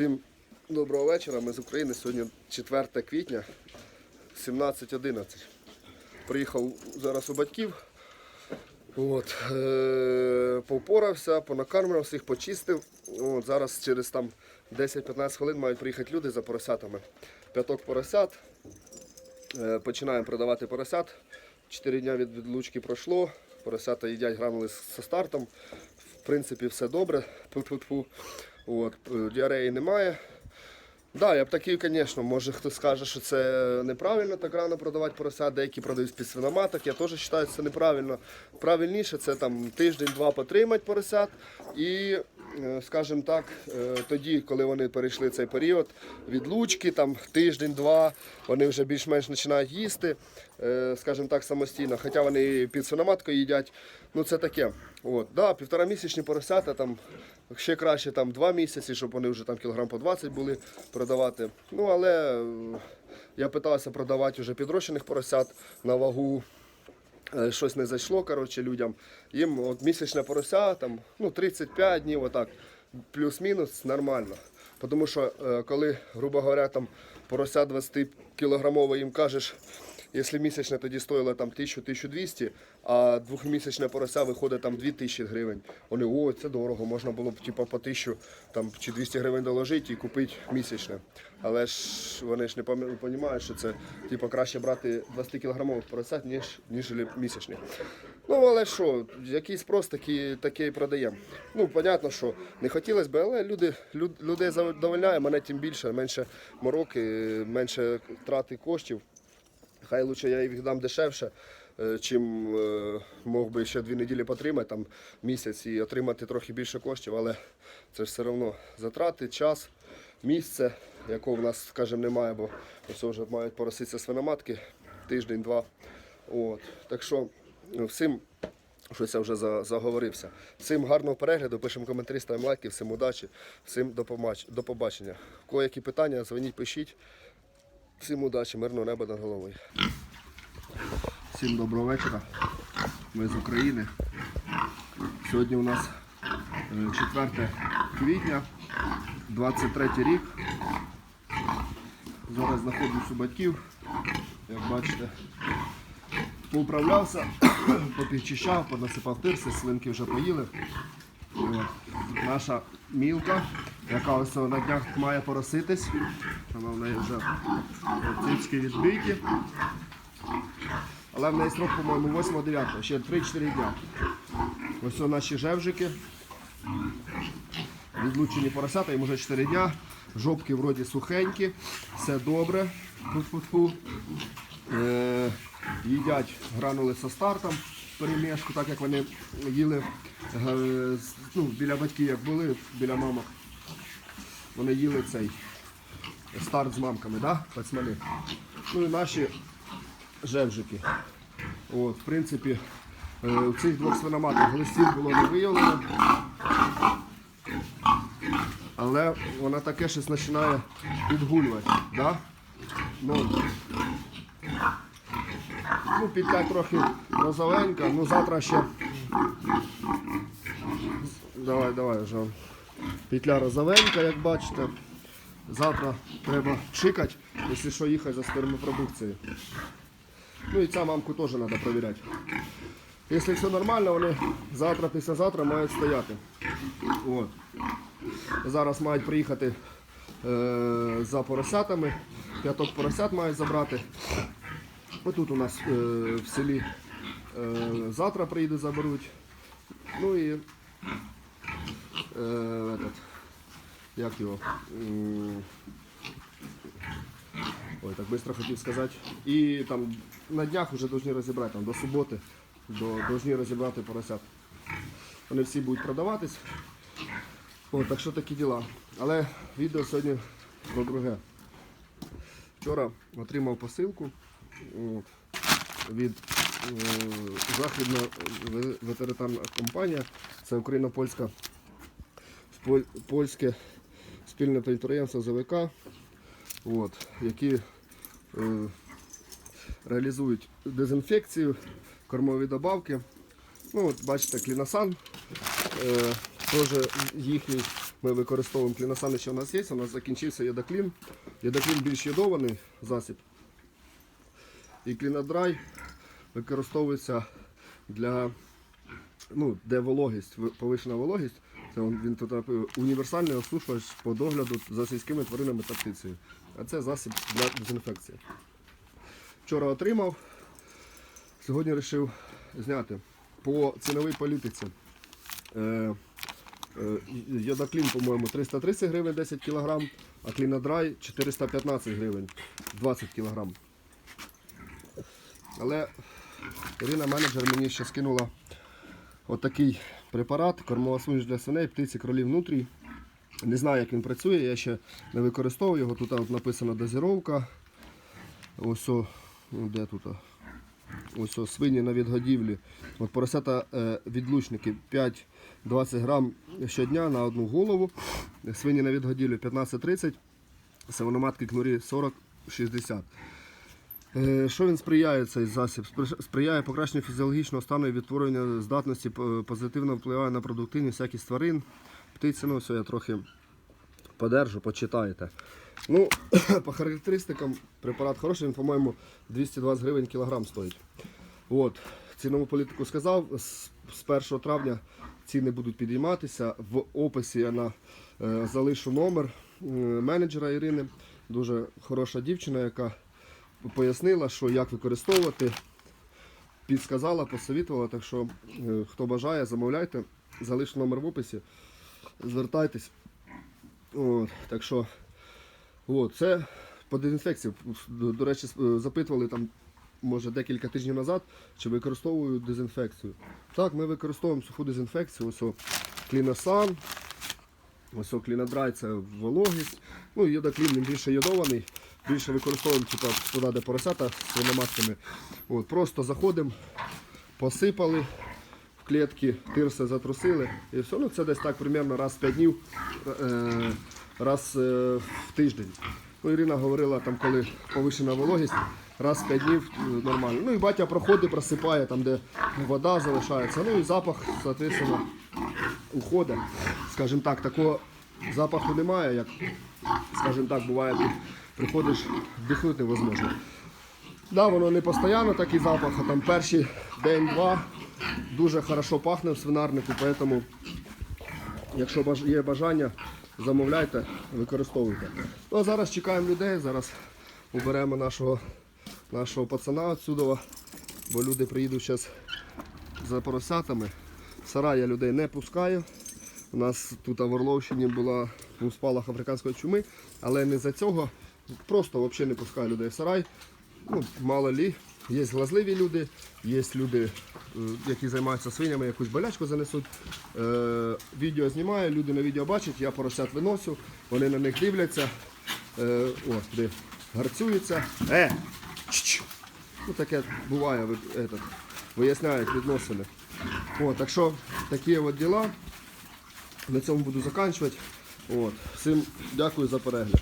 Всім доброго вечора. Ми з України. Сьогодні 4 квітня, 17.11. Приїхав зараз у батьків. От, е- повпорався, понакармлював, всіх почистив. От, зараз через там 10-15 хвилин мають приїхати люди за поросятами. П'яток поросят. Е, починаємо продавати поросят. Чотири дні від відлучки пройшло. Поросята їдять гранули зі стартом. В принципі, все добре. Тьфу-тьфу-тьфу. От, е, діареї немає. Да, я б такий, звісно, може хтось скаже, що це неправильно так рано продавати порося, деякі продають під свиноматок, я теж вважаю, що це неправильно. Правильніше це там тиждень-два потримати поросят і, скажімо так, е, тоді, коли вони перейшли цей період відлучки, там тиждень-два, вони вже більш-менш починають їсти, е, скажімо так, самостійно. Хоча вони під свиноматкою їдять, ну це таке. От, да, півтора місячні поросята там. Ще краще там два місяці, щоб вони вже там кілограм по 20 були продавати. Ну але е, я питався продавати вже підрощених поросят на вагу. Е, Щось не зайшло коротше, людям. Їм от місячне порося, там, ну, 35 днів, отак, плюс-мінус нормально. Тому що е, коли, грубо говоря, там порося 20 кілограмове їм кажеш, якщо місячне тоді стоїло там 1000-1200, а двохмісячне порося виходить там 2000 гривень. Вони, о, це дорого, можна було б типу, по 1000 там, чи 200 гривень доложити і купити місячне. Але ж вони ж не розуміють, що це типу, краще брати 20 кілограмових поросят, ніж, ніж місячні. Ну, але що, який спрос, такий, такий продаємо. Ну, понятно, що не хотілося б, але люди, люд, людей задовольняє, мене тим більше, менше мороки, менше трати коштів. Хай лучше я їх дам дешевше, е, чим е, мог би ще дві неділі потримати, там місяць і отримати трохи більше коштів, але це ж все одно затрати, час, місце, якого в нас, скажімо, немає, бо ось вже мають пороситися свиноматки тиждень-два. От. Так що е, всім. Щось я вже заговорився. Всім гарного перегляду, пишемо коментарі, ставимо лайки, всім удачі, всім до побачення. Кого які питання, дзвоніть, пишіть. Всім удачі, мирного неба над головою. Всім доброго вечора. Ми з України. Сьогодні у нас е, 4 квітня, 23 рік. Зараз знаходжусь у батьків. Як бачите, поуправлявся, попівчищав, понасипав тирси, свинки вже поїли. Наша мілка, яка ось на днях має пороситись. Вона в неї вже цицьки відбиті. Але в неї срок, по-моєму, 8-9, ще 3-4 дня. Ось наші жевжики. Відлучені поросята, їм вже 4 дня. Жопки вроді сухенькі, все добре. Е, їдять гранули со стартом перемішку, так як вони їли е, ну, біля батьків, як були, біля мамок. Вони їли цей старт з мамками, да? пацмани. Ну і наші жевжики. От, в принципі, е, у цих двох свиноматок глистів було не виявлено. Але вона таке щось починає підгулювати. Да? Ну, ну, пітля трохи розовенька, ну завтра ще. Давай, давай вже. Петля розовенька, як бачите. Завтра треба чикати, якщо що їхати за спермопродукцією. Ну і ця мамку теж треба перевіряти. Якщо все нормально, вони завтра, післязавтра мають стояти. От. Зараз мають приїхати е, за поросятами. П'яток поросят мають забрати. Отут у нас е, в селі е, завтра приїдуть, заберуть. Ну і е, этот, як його? Ой, так швидко хотів сказати. І там на днях вже повинні розібрати, там, до суботи повинні розібрати поросят. Вони всі будуть продаватись. О, так що такі діла. Але відео сьогодні про друге. Вчора отримав посилку от, від е, західна ве- ветеринарна компанія. Це україно-польська поль- польське спільне підприємство ЗВК, от, які е, реалізують дезінфекцію, кормові добавки. Ну, от, бачите, кліносан, е, теж їхній Ми використовуємо кліносани, що у нас є. У нас закінчився єдоклін. Єдоклін більш йодований засіб. І клінодрай використовується для ну, де вологість, повишена вологість. Це він, він тут універсальний осушувач по догляду за сільськими тваринами та птицею. А це засіб для дезінфекції. Вчора отримав, сьогодні вирішив зняти. По ціновій політиці. Е, е, Йодоклін, по-моєму, 330 гривень 10 кг, а клінодрай 415 гривень 20 кг. Але Ірина менеджер мені ще скинула отакий препарат, кормова суміш для свиней, птиці, кролів внутрій. Не знаю, як він працює, я ще не використовую його. Тут от написано дозіровка. Ось о, ну, де тут? Ось о, свині на відгодівлі. От поросята е, відлучники 5-20 грам щодня на одну голову. Свині на відгодівлі 15-30, свиноматки кнурі 40-60. Е, Що він сприяє цей засіб? Сприяє покращенню фізіологічного стану і відтворення здатності, позитивно впливає на продуктивність всяких тварин. Птиці, ну все, я трохи подержу, почитайте. Ну, по характеристикам препарат хороший, він, по-моєму, 220 гривень кілограм стоїть. От, цінову політику сказав. З, з 1 травня ціни будуть підійматися. В описі я на, е, залишу номер е, менеджера Ірини. Дуже хороша дівчина, яка пояснила, що як використовувати, підсказала, посовітувала. Так що, е, хто бажає, замовляйте, залишу номер в описі, звертайтесь. От, так що, от, це по дезінфекції. До, до речі, запитували там, може, декілька тижнів назад, чи використовую дезінфекцію. Так, ми використовуємо суху дезінфекцію. Ось кліносан, ось клінодрай це вологість. Ну, йодоклін він більше йодований. Більше використовуємо типу, туди, де поросята з свиноматками. От, просто заходимо, посипали в клітки, тирси затрусили. І все, ну це десь так примерно раз в 5 днів, е, раз е, в тиждень. Ну, Ірина говорила, там, коли повишена вологість, раз в 5 днів е, нормально. Ну і батя проходить, просипає там, де вода залишається. Ну і запах, соответственно, уходить. Скажімо так, такого запаху немає, як, скажімо так, буває, ти приходиш, вдихнути невозможно. Да, воно не постійно такий запах, а там перший день-два дуже хорошо пахне в свинарнику, тому якщо є бажання, замовляйте, використовуйте. Ну а зараз чекаємо людей, зараз уберемо нашого, нашого пацана отсюда, бо люди приїдуть зараз за поросятами. В сарай я людей не пускаю. У нас тут в Орловщині була був спалах африканської чуми, але не за цього. Просто взагалі не пускаю людей в сарай. Ну, мало лі. Є глазливі люди, є люди, е, які займаються свинями, якусь болячку занесуть. Е, відео знімаю, люди на відео бачать, я поросят виносю, вони на них дивляться. Е, о, де гарцюються. Е! Ну, таке буває, этот, виясняють відносини. О, так що такі от діла. На цьому буду закінчувати. Всім дякую за перегляд.